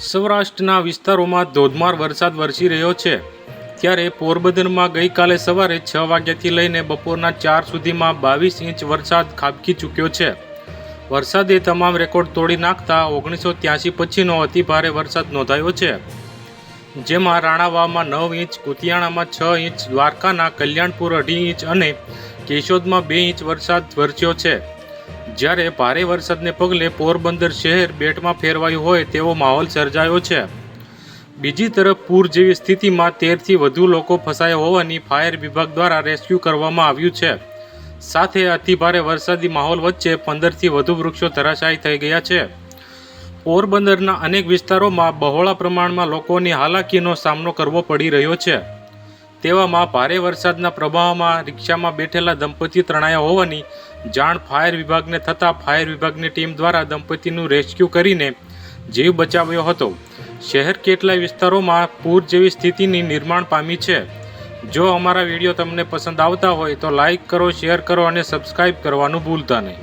સૌરાષ્ટ્રના વિસ્તારોમાં ધોધમાર વરસાદ વરસી રહ્યો છે. ત્યારે પોરબંદરમાં ગઈકાલે સવારે છ વાગ્યાથી લઈને બપોરના ચાર સુધીમાં બાવીસ ઇંચ વરસાદ ખાબકી ચૂક્યો છે. વરસાદે તમામ રેકોર્ડ તોડી નાખતા ઓગણીસો ત્યાસી પછીનો અતિભારે વરસાદ નોંધાયો છે. જેમાં રાણાવામાં નવ ઇંચ, કુતિયાણામાં છ ઇંચ, દ્વારકાના કલ્યાણપુર અઢી ઇંચ અને કેશોદમાં બે ઇંચ વરસાદ વરસ્યો છે. જ્યારે ભારે વરસાદને પગલે પોરબંદર શહેર બેટમાં ફેરવાયું હોય તેવો માહોલ સર્જાયો છે. બીજી તરફ પૂર જેવી સ્થિતિમાં તેરથી વધુ લોકો ફસાયા હોવાની ફાયર વિભાગ દ્વારા રેસ્ક્યુ કરવામાં આવ્યું છે. સાથે અતિભારે વરસાદી માહોલ વચ્ચે પંદરથી વધુ વૃક્ષો ધરાશાયી થઈ ગયા છે. પોરબંદરના અનેક વિસ્તારોમાં બહોળા પ્રમાણમાં લોકોની હાલાકીનો સામનો કરવો પડી રહ્યો છે. તેવામાં ભારે વરસાદના પ્રભાવમાં રિક્ષામાં બેઠેલા દંપતી તણાયા હોવાની જાણ ફાયર વિભાગને થતાં ફાયર વિભાગની ટીમ દ્વારા દંપતીનું રેસ્ક્યુ કરીને જીવ બચાવ્યો હતો. શહેર કેટલાય વિસ્તારોમાં પૂર જેવી સ્થિતિની નિર્માણ પામી છે. જો અમારા વીડિયો તમને પસંદ આવતા હોય તો લાઇક કરો, શેર કરો અને સબસ્ક્રાઈબ કરવાનું ભૂલતા નહીં.